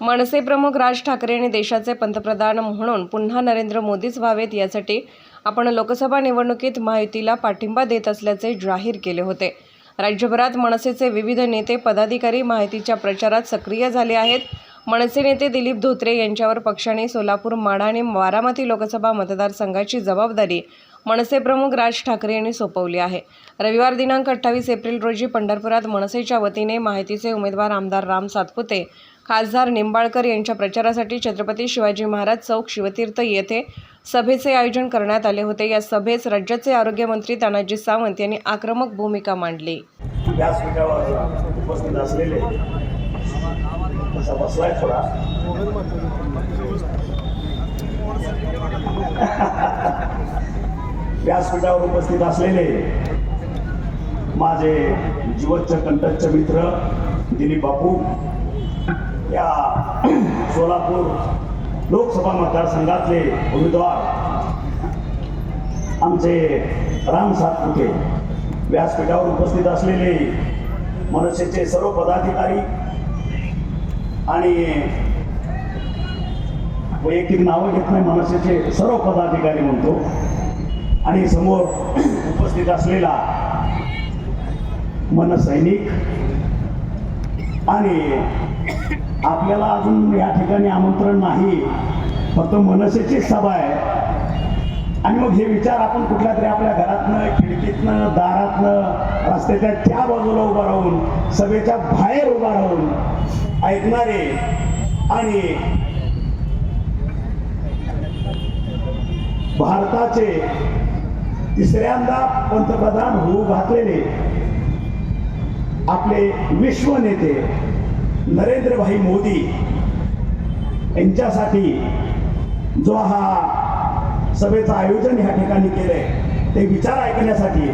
मनसे प्रमुख राज ठाकरे आणि देशाचे पंतप्रधान म्हणून पुन्हा नरेंद्र मोदीच व्हावेत यासाठी आपण लोकसभा निवडणुकीत महायुतीला पाठिंबा देत असल्याचे जाहीर केले होते. राज्यभरात मनसेचे विविध नेते पदाधिकारी माहितीच्या प्रचारात सक्रिय झाले आहेत. मनसे नेते दिलीप धोत्रे यांच्यावर पक्षाने सोलापूर माढा आणि बारामती लोकसभा मतदारसंघाची जबाबदारी मनसे प्रमुख राज ठाकरे यांनी सोपवली आहे. रविवार दिनांक अठ्ठावीस एप्रिल रोजी पंढरपुरात मनसेच्या वतीने माहितीचे उमेदवार आमदार राम सातपुते खासदार निंबाळकर यांच्या प्रचारासाठी छत्रपती शिवाजी महाराज चौक शिवतीर्थ येथे सभेचे आयोजन करण्यात आले होते. या सभेस राज्याचे आरोग्यमंत्री तानाजी सावंत यांनी आक्रमक भूमिका मांडली. व्यासपीठावर उपस्थित असलेले व्यासपीठावर उपस्थित असलेले माझे जीवनचे कंटकचे मित्र दिलीप बापू या सोलापूर लोकसभा मतदारसंघातले उमेदवार आमचे राम सातपुते व्यासपीठावर उपस्थित असलेले मनसेचे सर्व पदाधिकारी आणि वैयक्तिक नावं घेत नाही मनसेचे सर्व पदाधिकारी म्हणतो. आणि समोर उपस्थित असलेला मनसैनिक आणि आपल्याला अजून या ठिकाणी आमंत्रण नाही. फक्त मनसेची सभा आहे. आणि मग हे विचार आपण कुठल्या तरी आपल्या घरातनं खिडकीतनं दारातनं रस्त्याच्या त्या बाजूला उभा राहून सभेच्या बाहेर उभा राहून ऐकणारे आणि भारताचे तिसऱ्यांदा पंतप्रधान होऊ घातलेले आपले विश्व नेते नरेंद्रभाई मोदी यांच्यासाठी जो हा सभेचं आयोजन ह्या ठिकाणी केलंय ते विचार ऐकण्यासाठी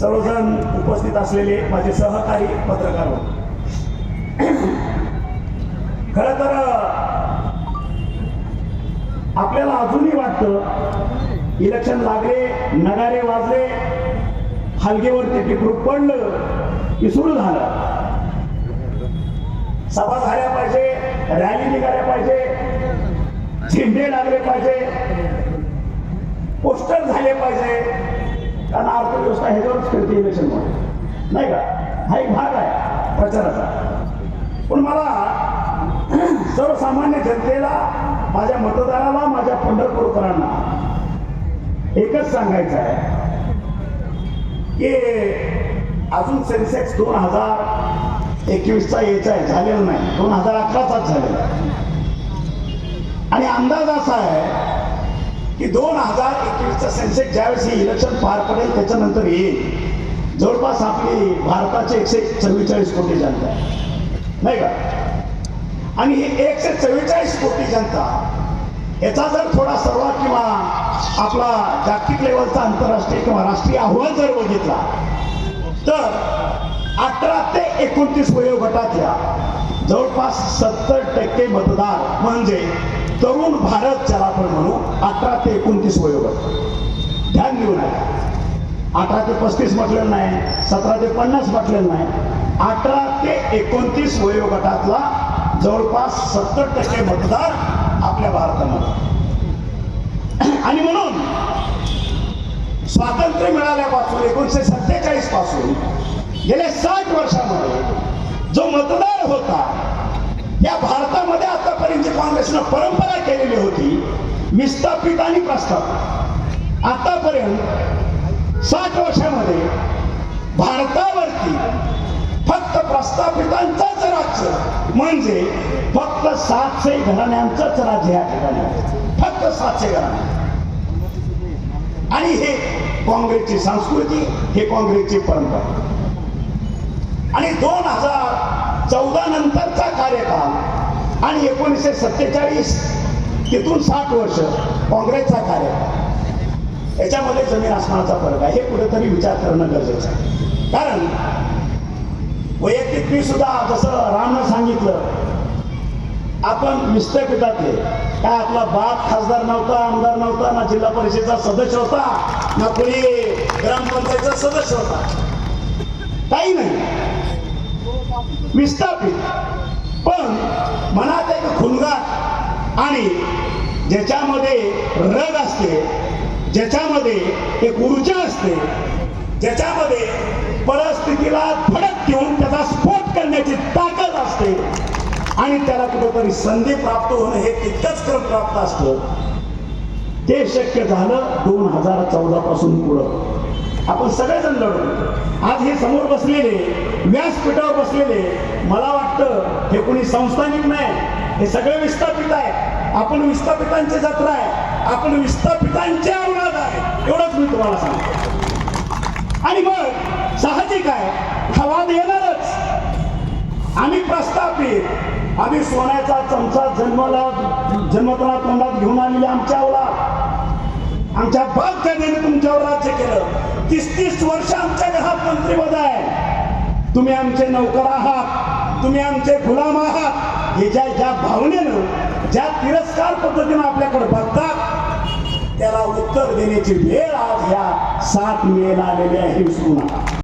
सर्वजण उपस्थित असलेले माझे सहकारी पत्रकार होते. खर तर आपल्याला अजूनही वाटतं इलेक्शन लागले नगारे वाजले हलगेवरती टिपरूप पडलं की सुरू झालं. सभा झाल्या पाहिजे रॅली निघाल्या पाहिजे झेंडे लागले पाहिजे पोस्टर झाले पाहिजे. कारण अर्थव्यवस्था ह्याच्यावरच फिरते इलेक्शनमुळे नाही का? हा एक भाग आहे प्रचाराचा. पण मला सर्वसामान्य जनतेला माझ्या मतदाराला माझ्या पंढरपूरकरांना एकच सांगायचं आहे. की अजून सेन्सेक्स दोन हजार एकवीसचा यायचा आहे झालेला नाही. दोन हजार अकराचाच झालेला आणि अंदाज असा आहे की दोन हजार एकवीसचा सेन्सेक्स ज्यावेळेस हे इलेक्शन पार पडेल त्याच्यानंतर येईल जवळपास आपली भारताचे एकशे चव्वेचाळीस कोटी जनता नाही का? आणि ही एकशे चव्वेचाळीस कोटी जनता याचा जर थोडा सर्वात किंवा आपला जागतिक लेवलचा आंतरराष्ट्रीय किंवा राष्ट्रीय अहवाल जर बघितला तर अठरा एकोणतीस वयोगटातल्या जवळपास सत्तर टक्के मतदार म्हणजे तरुण भारत ज्याला आपण म्हणू अठरा ते एकोणतीस वयोगट ध्यान देऊ नये अठरा ते पस्तीस म्हटलेलं नाही सतरा ते पन्नास म्हटलेलं नाही अठरा ते एकोणतीस वयोगटातला जवळपास सत्तर टक्के मतदार आपल्या भारतामध्ये. आणि म्हणून स्वातंत्र्य मिळाल्यापासून एकोणीसशे सत्तेचाळीसपासून गेल्या साठ वर्षामध्ये जो मतदार होता या भारतामध्ये आतापर्यंत काँग्रेसनं परंपरा केलेली होती विस्थापित आणि प्रस्थापित. आतापर्यंत साठ वर्षामध्ये भारतावरती फक्त प्रस्थापितांचाच राज्य म्हणजे फक्त सातशे घराण्यांचंच राज्य या ठिकाणी फक्त सातशे घराणे. आणि हे काँग्रेसची संस्कृती हे काँग्रेसची परंपरा. आणि दोन हजार चौदा नंतरचा कार्यकाळ आणि एकोणीसशे सत्तेचाळीस तिथून साठ वर्ष काँग्रेसचा कार्यकाळ याच्यामध्ये जमीन आसमानाचा फरक आहे. हे कुठेतरी विचार करणं गरजेचं आहे. कारण वैयक्तिक मी सुद्धा जसं रामनं सांगितलं आपण विस्थापितातले काय आपला बाप खासदार नव्हता आमदार नव्हता ना जिल्हा परिषदेचा सदस्य होता ना कोणी ग्रामपंचायतचा सदस्य होता. काही नाही. विस्थापित पण मनात एक खुलगाट आणि ज्याच्यामध्ये रग असते ज्याच्यामध्ये एक ऊर्जा असते ज्याच्यामध्ये परिस्थितीला धडक देऊन त्याचा स्फोट करण्याची ताकद असते आणि त्याला कुठेतरी संधी प्राप्त होणं हे तितकंच क्रम प्राप्त असतं. ते शक्य झालं दोन हजार चौदा पासून पुढं. आपण सगळेजण लढू. आज हे समोर बसलेले व्यासपीठावर बसलेले मला वाटतं हे कोणी संस्थानिक नाही हे सगळे विस्थापित आहे आपण विस्थापितांची जत्रा आहे. आपण विस्थापितांचे औलाद आहे. एवढंच मी तुम्हाला सांगतो. आणि मग साहजिक आहे हवा येणारच. आम्ही प्रस्थापित. आम्ही सोन्याचा चमचा जन्माला जन्मताना तोंडात घेऊन आलेली आमच्या औलाद. आमच्या बाप त्याने तुमच्यावर राज्य केलं. तीस तीस वर्ष आमच्या हा मंत्रीपद आहे. तुम्ही आमचे नौकर आहात तुम्ही आमचे गुलाम आहात. हे ज्या ज्या भावनेनं ज्या तिरस्कार पद्धतीनं आपल्याकडे बघतात त्याला उत्तर देण्याची वेळ आज ह्या सात मेला आलेली आहे विसरू नका